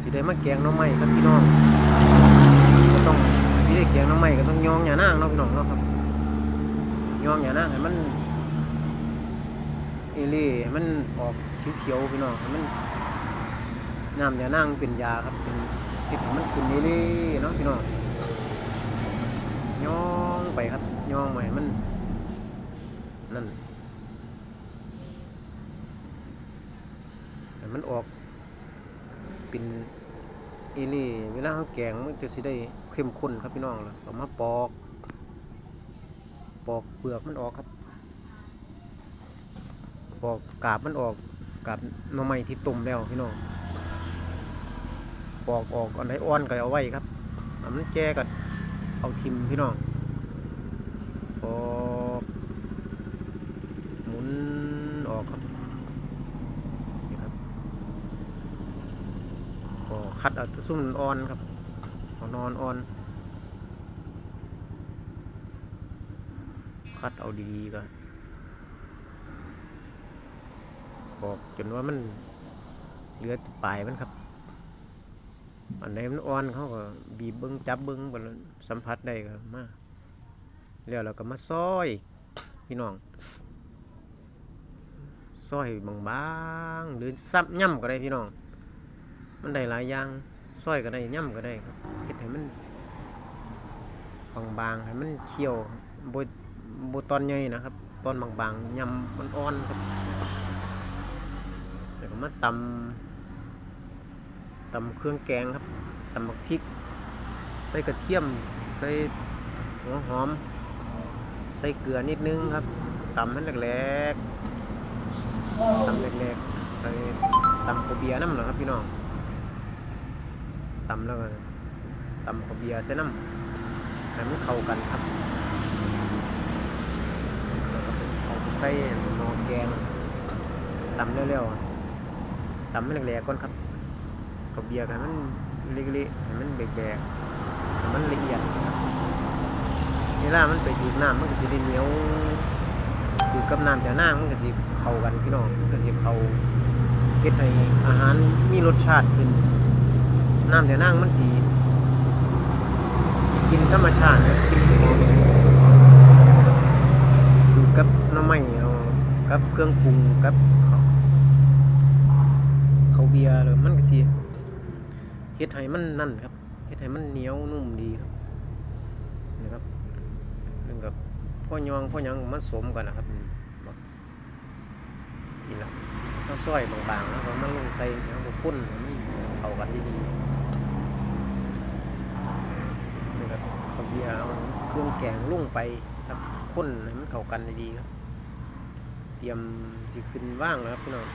สิได้มาแกงน้องใหม่ครับพี่น้องก็ต้องพี่ได้แกงน้องใหม่ก็ต้องยองหย่านางเนาะพี่น้องเนาะครับยองหย่านางให้มันเอเล่ให้มันออกเขียวๆพี่น้องให้มันน้ำหย่านางเป็นยาครับเป็นเฮ็ดให้มันขึ้นเอเล่เนาะพี่น้องยองไปครับยองไปให้มันนั่นให้มันออก เป็นเอเล่เวลาเขาแกงมันจะสิได้เข้มข้นครับพี่น้องแล้วก็มาปอก ปอกเปลือกมันออกครับ ปอกกาบมันออกกาบหน่อไม้ที่ต้มแล้วพี่น้องปอกออกอันไหนอ่อนก็เอาไว้ครับอันมันแจก่ก็เอาทิมพี่น้องปอกหมุนออกครับนี่ครับ ก็ คัดเอาตะซุ่มอ่อนครับเอานอนอ่อน คัดเอาดีๆก็บอกจนว่ามันเหลือปลายมันครับ อันไหนมันอ่อนเขาก็บีบเบิ้งจับเบิ้งบนสัมผัสได้ก็มาแล้วเราก็มาซอยพี่น้องซอยบางๆหรือซับย่ำก็ได้พี่น้อง มันได้หลายอย่างซอยก็ได้ย่ำก็ได้ครับเฮ็ดให้มันบางๆให้มันเคี่ยวบ่บ่ตอนใหญ่นะครับ ตอนบางๆย่ำมันอ่อนครับแล้วก็มาตำตำเครื่องแกงครับตำบักพริก ใส่กระเทียม ใส่หัวหอม ใส่เกลือนิดนึงครับตำให้แหลกๆตำแหลกๆไปตำโคเบียน้ำเหรอครับพี่น้อง ตำแล้วก็ตำข้าวเบียร์ใส่น้ำให้มันเข้ากันครับแล้วก็เอาไปใส่หม้อแกงตำเร็วๆตำให้แหลกๆก่อนครับข้าวเบียร์ให้มันเละๆให้มันแบกๆให้มันละเอียดเวลามันไปถูกน้ำมันก็สิได้เหนียวถือกับน้ำจากน้ำมันก็สิเข้ากันพี่น้องมันก็สิเข้าเฮ็ดให้อาหารมีรสชาติขึ้น น้ำเดี๋ยวนั่งมันสีกินธรรมชาติกินหอมคือกับน้ำไม้เอากับเครื่องปรุงกับข้าวข้าเบียร์เลยมันก็สีเฮ็ดให้มันนั่นครับเฮ็ดให้มันเหนียวนุ่มดีครับนะครับนึงกับพ่อยองพ่อยังมันสมกันนะครับอืมบอกนี่แหละเราซอยบางๆแล้วก็มันลงใส่แล้วก็ข้นให้มันเข้ากันดีๆ นี่ครับข้าว เบียร์เอาเครื่องแกงลงไปครับข้นให้มันเข้ากันดีครับ เตรียมสิขึ้นว่างแล้วครับพี่น้อง